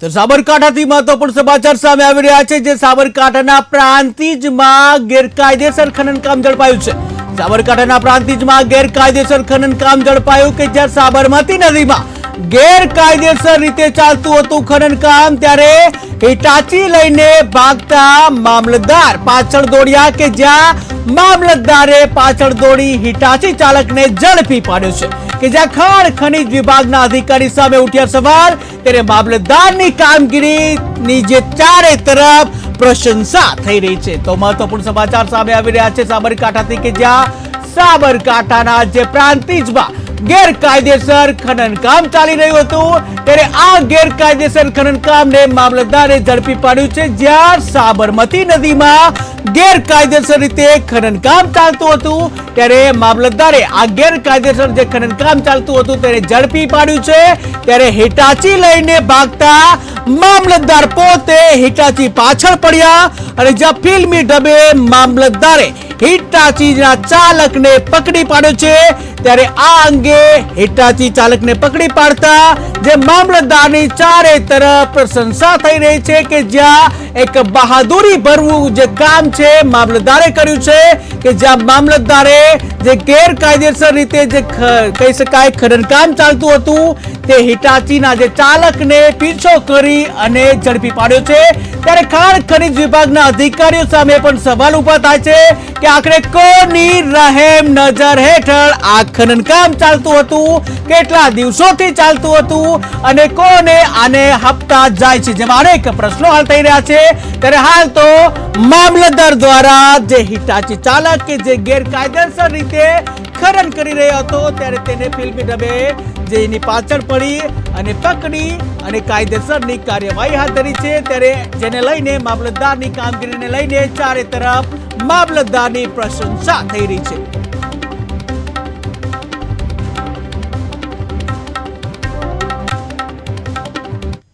તો સાબરકાંઠાથી મહત્વપૂર્ણ સમાચાર સામે આવી રહ્યા છે, જે સાબરકાંઠાના પ્રાંતિજમાં ગેરકાયદેસર ખનન કામ ઝડપાયું છે. સાબરકાંઠાના પ્રાંતિજમાં ગેરકાયદેસર ખનન કામ ઝડપાયું કે જ્યાં સાબરમતી નદીમાં ગેરકાયદેસર રીતે ચાલતું હતું ખનન કામ ત્યારે હિટાચી લઈને ભાગતા મામલતદાર પાછળ દોડ્યા કે જ્યાં મામલતદારે પાછળ દોડી હિટાચી ચાલકને ઝડપી પાડ્યો છે કે જ્યાં ખાણ ખનીજ વિભાગના અધિકારી સામે ઉઠ્યા સવાલ ત્યારે મામલતદારની કામગીરીની જે ચારે તરફ પ્રશંસા થઈ રહી છે. તો મહત્વપૂર્ણ સમાચાર સામે આવી રહ્યા છે સાબરકાંઠાથી કે જ્યાં સાબરકાંઠાના જે પ્રાંતિજમાં ગેરકાયદેસર ખનન કામ ચાલી રહ્યું હતું, ત્યારે આ ગેરકાયદેસર ખનન કામને મામલતદારે ઝડપી પાડ્યું છે જ્યાં સાબરમતી નદીમાં ગેરકાયદેસર રીતે ખનન કામ ચાલતું હતું. ત્યારે મામલતદારે આ ગેરકાયદેસર જે ખનન કામ ચાલતું હતું તેને ઝડપી પાડ્યું છે. ત્યારે હિટાચી લઈને ભાગતા મામલતદાર પોતે હિટાચી પાછળ પડ્યા અને જ્યાં ફિલ્મી ઢબે મામલતદારે હિટાચીના ચાલકને પકડી પાડ્યો છે. ત્યારે આ અંગે હિટાચી ચાલકને પકડી પાડતા જે મામલતદારની ચારે તરફ પ્રશંસા થઈ રહી છે કે જ્યાં એક બહાદુરી ભરવું જે કામ છે મામલતદારે કર્યું છે, કે જ્યાં મામલતદારે જે ગેરકાયદેસર રીતે જે કહી શકાય ખડનકામ ચાલતું હતું, તે હિટાચીના જે ચાલકને પીછો કરી અને ઝડપી પાડ્યો છે. ત્યારે ખાણ ખનીજ વિભાગના અધિકારીઓ સામે પણ સવાલ ઊભા થાય છે કે આખરે કોની રહેમ નજર હેઠળ આ ખનન કામ ચાલતું હતું? કેટલા દિવસોથી ચાલતું હતું? અને કોને આને હપ્તા જાય છે? જેમાં અનેક પ્રશ્નો હાલ થઈ રહ્યા છે. ત્યારે હાલ તો મામલતદાર દ્વારા જે હિટાચી ચાલક કે જે ગેરકાયદેસર રીતે ખનન કરી રહ્યો હતો, ત્યારે તેને ફિલ્મી ઢબે જે એની પાછળ પડી અને પકડી અને કાયદેસરની કાર્યવાહી હાથ ધરી છે. ત્યારે જેને લઈને મામલતદારની કામગીરીને લઈને ચારે તરફ મામલતદારની પ્રશંસા થઈ રહી છે.